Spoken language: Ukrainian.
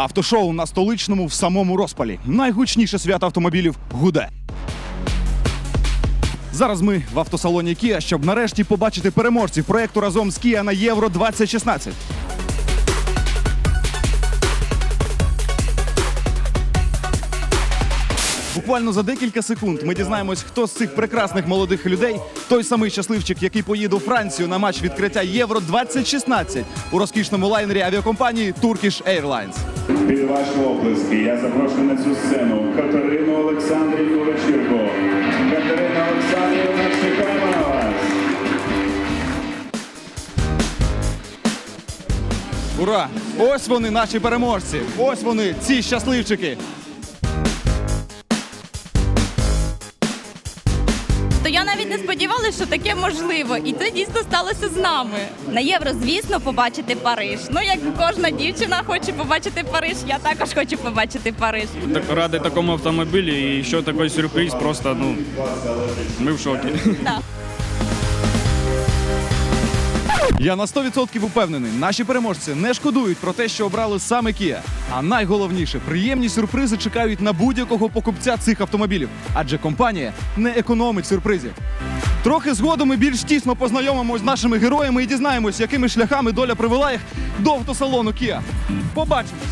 Автошоу на столичному в самому розпалі. Найгучніше свято автомобілів гуде. Зараз ми в автосалоні Kia, щоб нарешті побачити переможців проекту разом з Kia на Євро 2016. Буквально за декілька секунд ми дізнаємось, хто з цих прекрасних молодих людей той самий щасливчик, який поїде у Францію на матч відкриття Євро 2016 у розкішному лайнері авіакомпанії Turkish Airlines. Під ваші оплески я запрошую на цю сцену Катерину Олександрівну Вечірко. Катерина Олександрівна, чекаємо на вас. Ура! Ось вони, наші переможці! Ось вони, ці щасливчики! То я навіть не сподівалася, що таке можливо, і це дійсно сталося з нами. На євро, звісно, побачити Париж. Ну як кожна дівчина хоче побачити Париж, я також хочу побачити Париж. Так, ради такому автомобілі, і що такий сюрприз, просто ну ми в шокі. Так. Я на 100% упевнений, наші переможці не шкодують про те, що обрали саме Kia. А найголовніше, приємні сюрпризи чекають на будь-якого покупця цих автомобілів, адже компанія не економить сюрпризів. Трохи згодом ми більш тісно познайомимося з нашими героями і дізнаємось, якими шляхами доля привела їх до автосалону Kia. Побачимось!